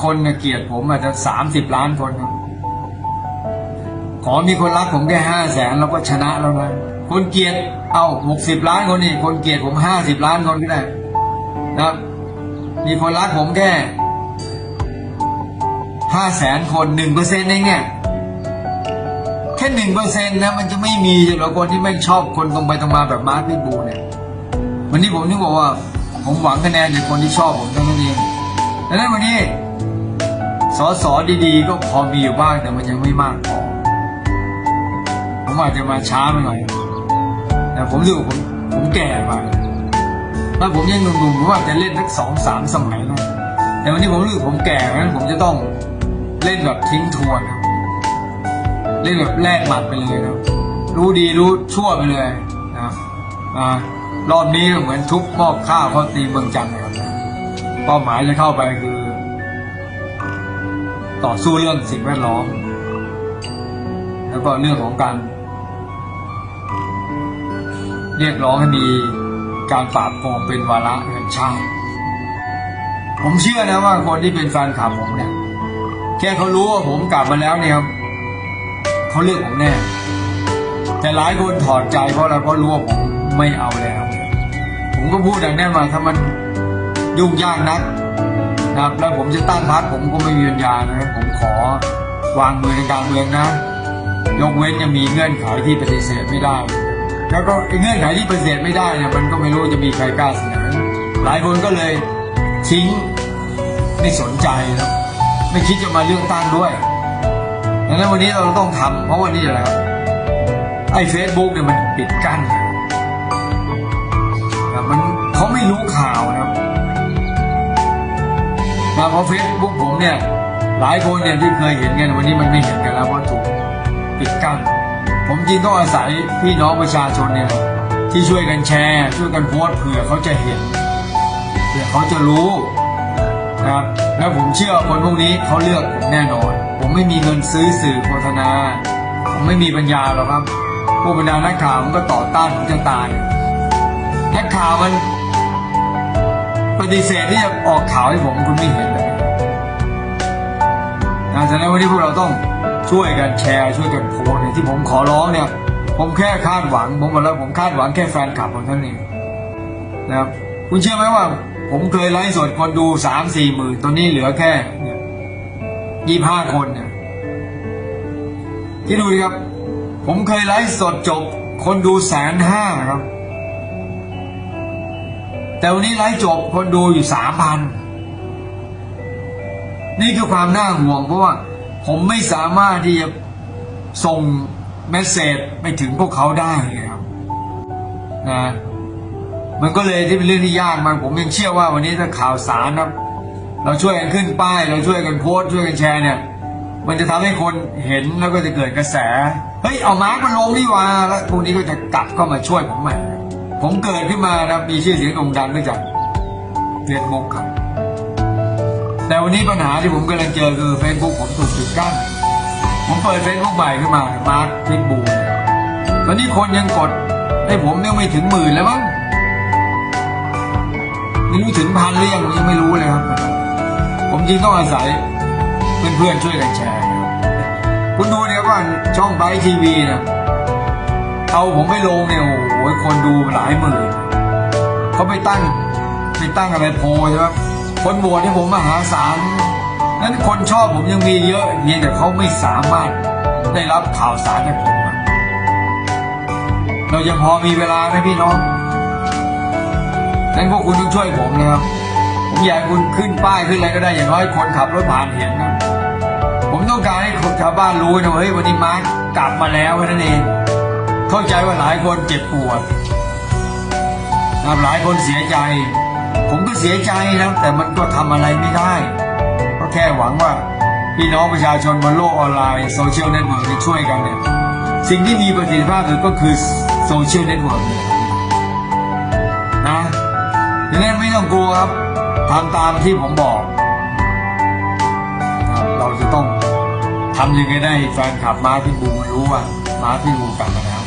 คนเนี่ยเกลียดผมอาจจะสามสิบล้านคนครับขอมีคนรักผมแค่ห้าแสนเราก็ชนะแล้วนะคนเกลียดเอาหกสิบล้านคนนี่คนเกลียดผมห้าสิบล้านคนก็ได้นะครับมีคนรักผมแค่ห้าแสนคนหนึ่งเปอร์เซ็นต์เองเนี่ยแค่หนึ่งเปอร์เซ็นต์นะมันจะไม่มีหรอกคนที่ไม่ชอบคนตรงไปตรงมาแบบมาร์คพิทบูเนี่ยวันนี้ผมนึกบอกว่า ผมหวังคะแนนจากคนที่ชอบผมเท่านั้นเองดังนั้นวันนี้ อสอดีๆ ก็พอมีอยู่บ้างแต่มันยังไม่มากพอผมอาจจะมาช้าไปหน่อย แต่ผมรู้ว่าผมผมแก่ไปถ้าผมยังหนุ่มๆผมว่าจะเล่นสักสองสามสมัยนะแต่วันนี้ผมรู้ผมแก่เพราะฉะนั้นผมจะต้องเล่นแบบทิ้งทวนเล่นแบบแลกหมัดไปเลยนะรู้ดีรู้ชั่วไปเลยนะรอ่ารอบนี้เหมือนทุบหม้อข้าวเขาตีเมืองจันทร์นะครับเป้าหมายจะเข้าไปคือ ต่อสู้เรื่องสิ่งแวดล้อม แล้วก็เรื่องของการเรียกร้องให้มีการปราบโกงเป็นวาระแห่งชาติผมเชื่อนะว่าคนที่เป็นแฟนคลับผมเนี่ยแค่เขารู้ว่าผมกลับมาแล้วเนี่ยครับเขาเลือกผมแน่ แต่หลายคนถอดใจเพราะอะไรเพราะรู้ว่าผมไม่เอาแล้ว ผมก็พูดอย่างแน่มาถ้ามันยุ่งยากนัก นะครับ แล้วผมจะตั้งพรรคผมก็ไม่มีปัญญานะครับผมขอวางมือในการเมืองนะ ยกเว้นจะมีเงื่อนไขที่ปฏิเสธไม่ได้ แล้วก็เงื่อนไขที่ปฏิเสธไม่ได้เนี่ยมันก็ไม่รู้จะมีใครกล้าเสนอหลายคนก็เลยทิ้งไม่สนใจนะไม่คิดจะมาเลือกตั้งด้วยดังนั้นวันนี้เราต้องทำเพราะวันนี้อะไรครับไอ้เฟซบุ๊กเนี่ยมันปิดกั้นมันเขาไม่รู้ข่าวนะครับ นะเพราะเฟซบุ๊กผมเนี่ยหลายคนเนี่ยที่เคยเห็นกันวันนี้มันไม่เห็นกันแล้วเพราะถูกปิดกั้นผมจริงต้องอาศัยพี่น้องประชาชนเนี่ยที่ช่วยกันแชร์ ช่วยกันโพสเผื่อเขาจะเห็นเผื่อเขาจะรู้นะครับแล้วผมเชื่อคนพวกนี้เขาเลือกผมแน่นอน ผมไม่มีเงินซื้อสื่อโฆษณา ผมไม่มีปัญญาหรอกครับพวกบรรดานักข่าวมันก็ต่อต้านผมจะตายนักข่าวมัน ฏิเสธที่จะออกข่าวให้ผมคุณไม่เห็นเลยนะฉะนั้นวันนี้พวกเราต้องช่วยกันแชร์ช่วยกันโพสเนี่ยที่ผมขอร้องเนี่ย ผมแค่คาดหวัง ผมบอกแล้วผมคาดหวังแค่แฟนคลับของท่านเองนะครับคุณเชื่อไหมว่า ผมเคยไลฟ์สดคนดูสามสี่หมื่นตอนนี้เหลือแค่ยี่ห้าคนเนี่ยที่ดูดิครับ ผมเคยไลฟ์สดจบ คนดูแสนห้าครับ แต่วันนี้ไลฟ์จบคนดูอยู่สามพันนี่คือความน่าห่วงเพราะว่า ผมไม่สามารถที่จะส่งเมสเซจไปถึงพวกเขาได้เลยครับนะมันก็เลยที่เป็นเรื่องที่ยากมากผมยังเชื่อว่าวันนี้ถ้าข่าวสารนะเราช่วยกันขึ้นป้าย เราช่วยกันโพสช่วยกันแชร์เนี่ย มันจะทำให้คนเห็นแล้วก็จะเกิดกระแส เฮ้ย เอามาร์กมันลงดีว่าแล้วพวกนี้ก็จะกลับเข้ามาช่วยผมใหม่ ผมเกิดขึ้นมานะมีชื่อเสียงโด่งดังด้วยจากเฟซบุ๊กครับ แต่วันนี้ปัญหาที่ผมกำลังเจอคือเฟซบุ๊กผมถูกปิดกั้น ผมเปิดเฟซบุ๊กใหม่ขึ้นมามาร์คพิทบูลตอนนี้คนยังกดให้ผมยังไม่ถึงหมื่นแล้วมั้งไม่รู้ถึงพันหรือยังผมยังไม่รู้เลยครับ ผมจริงต้องอาศัยเพื่อนๆช่วยกันแชร์ครับคุณดูเนี่ยว่าช่องไบทีวีนะ เอาผมไปลงเนี่ยโอ้โหคนดูหลายหมื่นเขาไปตั้งไปตั้งอะไรโพใช่ไหมคนโหวตให้ผมมหาศาลนั้นคนชอบผมยังมีเยอะเพียงแต่เขาไม่สามารถได้รับข่าวสารจากผมเรายังพอมีเวลาไหมพี่น้องนั้นพวกคุณต้องช่วยผมนะครับ ผมอยากคุณขึ้นป้ายขึ้นอะไรก็ได้อย่างน้อยคนขับรถผ่านเห็นนะ ผมต้องการให้คนชาวบ้านรู้นะเฮ้ยวันนี้มาร์คกลับมาแล้วนั้นเอง เข้าใจว่าหลายคนเจ็บปวดนะหลายคนเสียใจ ผมก็เสียใจนะแต่มันก็ทำอะไรไม่ได้ ก็แค่หวังว่าพี่น้องประชาชนบนโลกออนไลน์โซเชียลเน็ตเวิร์กจะช่วยกันเนี่ยสิ่งที่มีประสิทธิภาพสุดก็คือโซเชียลเน็ตเวิร์กเนี่ยนะดังนั้นไม่ต้องกลัวครับทำตามที่ผมบอก เราจะต้องทำยังไงได้แฟนคลับมาที่บูมรู้ว่ามาที่บูกลับมาแล้ว